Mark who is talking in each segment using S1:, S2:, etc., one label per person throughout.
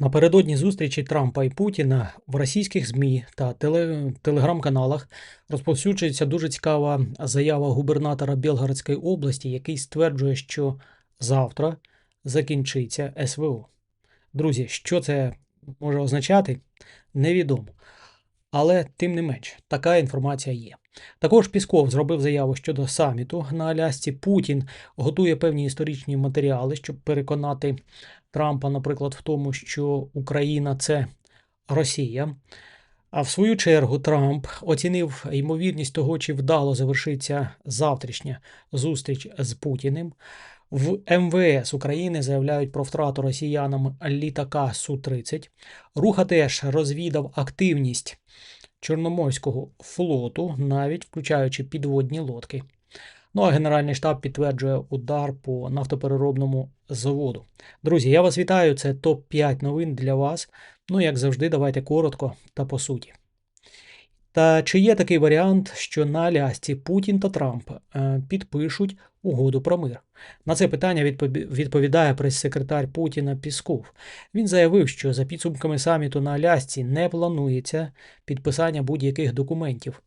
S1: Напередодні зустрічі Трампа і Путіна в російських ЗМІ та теле- телеграм-каналах розповсюджується дуже цікава заява губернатора Білгородської області, який стверджує, що завтра закінчиться СВО. Друзі, що це може означати, невідомо. Але тим не менш, така інформація є. Також Пісков зробив заяву щодо саміту на Алясці. Путін готує певні історичні матеріали, щоб переконати Трампа, наприклад, в тому, що Україна це Росія. А в свою чергу Трамп оцінив ймовірність того, чи вдало завершиться завтрашня зустріч з Путіним. В МВС України заявляють про втрату росіянам літака Су-30. Руха теж розвідав активність Чорноморського флоту, навіть включаючи підводні лодки. Ну а Генеральний штаб підтверджує удар по нафтопереробному заводу. Друзі, я вас вітаю. Це топ-5 новин для вас. Ну, як завжди, давайте коротко та по суті. Та чи є такий варіант, що на Алясці Путін та Трамп е, підпишуть угоду про мир? На це питання відповідає прес-секретар Путіна Пісков. Він заявив, що за підсумками саміту на Алясці не планується підписання будь-яких документів.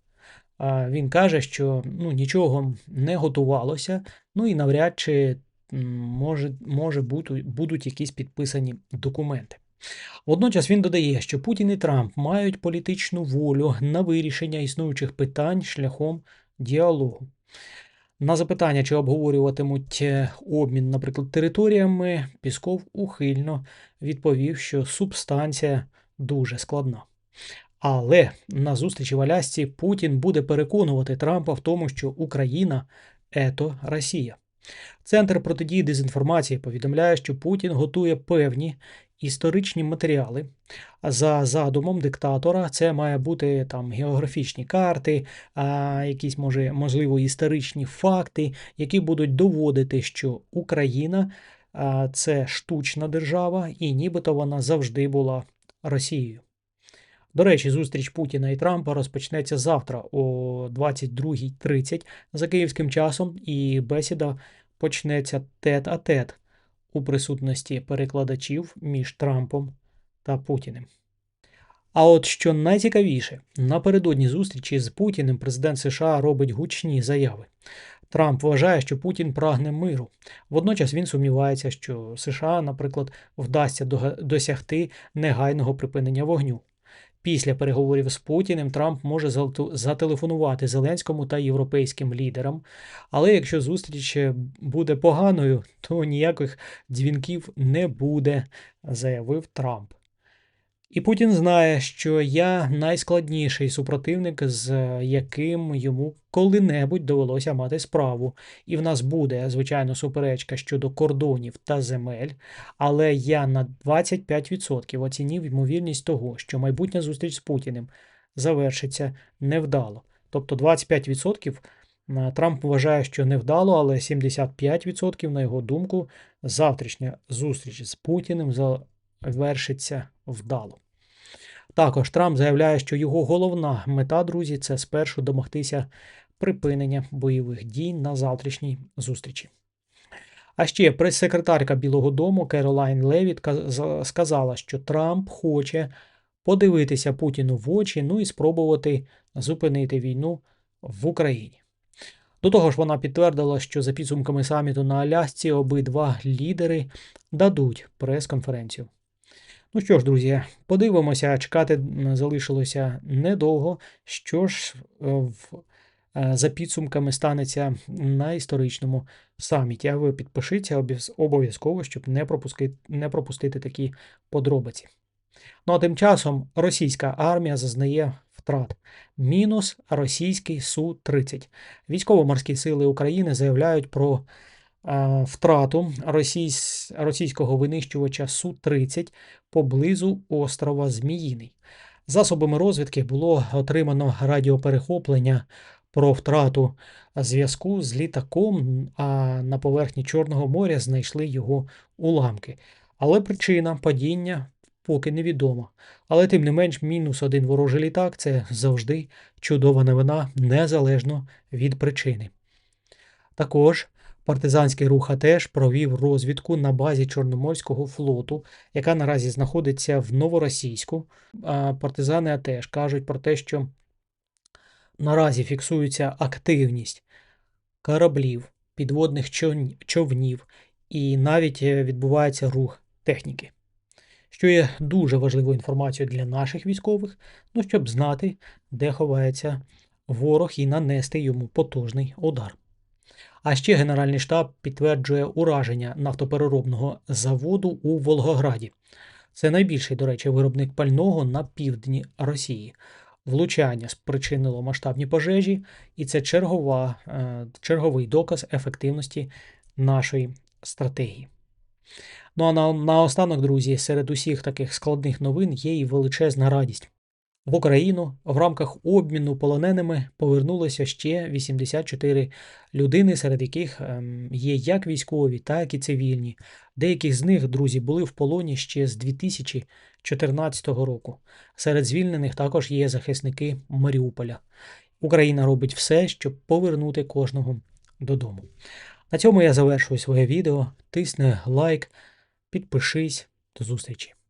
S1: Він каже, що ну, нічого не готувалося, ну і навряд чи може, може бути, будуть якісь підписані документи. Водночас він додає, що Путін і Трамп мають політичну волю на вирішення існуючих питань шляхом діалогу. На запитання, чи обговорюватимуть е, обмін, наприклад, територіями, Пісков ухильно відповів, що субстанція дуже складна. Але на зустрічі в Алясці Путін буде переконувати Трампа в тому, що Україна ето Росія. Центр протидії дезінформації повідомляє, що Путін готує певні історичні матеріали. За задумом диктатора, це має бути там географічні карти, а, якісь може, можливо історичні факти, які будуть доводити, що Україна це штучна держава, і нібито вона завжди була Росією. До речі, зустріч Путіна і Трампа розпочнеться завтра о 22.30 за київським часом, і бесіда почнеться тет-а-тет у присутності перекладачів між Трампом та Путіним. А от що найцікавіше, напередодні зустрічі з Путіним президент США робить гучні заяви. Трамп вважає, що Путін прагне миру. Водночас він сумнівається, що США, наприклад, вдасться досягти негайного припинення вогню. Після переговорів з Путіним Трамп може зателефонувати Зеленському та європейським лідерам. Але якщо зустріч е, буде поганою, то ніяких дзвінків не буде, заявив Трамп. І Путін знає, що я найскладніший супротивник, з яким йому коли-небудь довелося мати справу. І в нас буде, звичайно, суперечка щодо кордонів та земель, але я на 25% оцінив ймовірність того, що майбутня зустріч з Путіним завершиться невдало. Тобто 25% Трамп вважає, що невдало, але 75%, на його думку, завтрашня зустріч з Путіним завершиться вдало. Також Трамп заявляє, що його головна мета, друзі, це спершу домогтися припинення бойових дій на завтрашній зустрічі. А ще прес-секретарка Білого Дому Керолайн Левіт сказала, що Трамп хоче подивитися Путіну в очі, ну і спробувати зупинити війну в Україні. До того ж, вона підтвердила, що за підсумками саміту на Алясці обидва лідери дадуть прес-конференцію. Ну що ж, друзі, подивимося, чекати залишилося недовго. Що ж е, в, е, за підсумками станеться на історичному саміті. А ви підпишіться обов'язково, щоб не пропустити, не пропустити такі подробиці. Ну а тим часом російська армія зазнає втрат. Мінус російський Су-30. Військово-морські сили України заявляють про втрату російсь, російського винищувача Су-30 поблизу острова Зміїний. Засобами розвідки було отримано радіоперехоплення про втрату зв'язку з літаком, а на поверхні Чорного моря знайшли його уламки. Але причина падіння поки невідома. Але тим не менш, мінус один ворожий літак це завжди чудова новина, незалежно від причини. Також Партизанський рух АТЕШ провів розвідку на базі Чорноморського флоту, яка наразі знаходиться в Новоросійську. Партизани АТЕШ кажуть про те, що наразі фіксується активність кораблів, підводних човнів і навіть е, відбувається рух техніки. Що є дуже важливою інформацією для наших військових, ну щоб знати, де ховається ворог і нанести йому потужний удар. А ще Генеральний штаб підтверджує ураження нафтопереробного заводу у Волгограді. Це найбільший, до речі, виробник пального на півдні Росії. Влучання спричинило масштабні пожежі, і це чергова, е, черговий доказ ефективності нашої стратегії. Ну а на, наостанок, друзі, серед усіх таких складних новин є і величезна радість. В Україну в рамках обміну полоненими повернулося ще 84 людини, серед яких ем, є як військові, так і цивільні. Деякі з них, друзі, були в полоні ще з 2014 року. Серед звільнених також є захисники Маріуполя. Україна робить все, щоб повернути кожного додому. На цьому я завершую своє відео. Тисни лайк, підпишись. До зустрічі!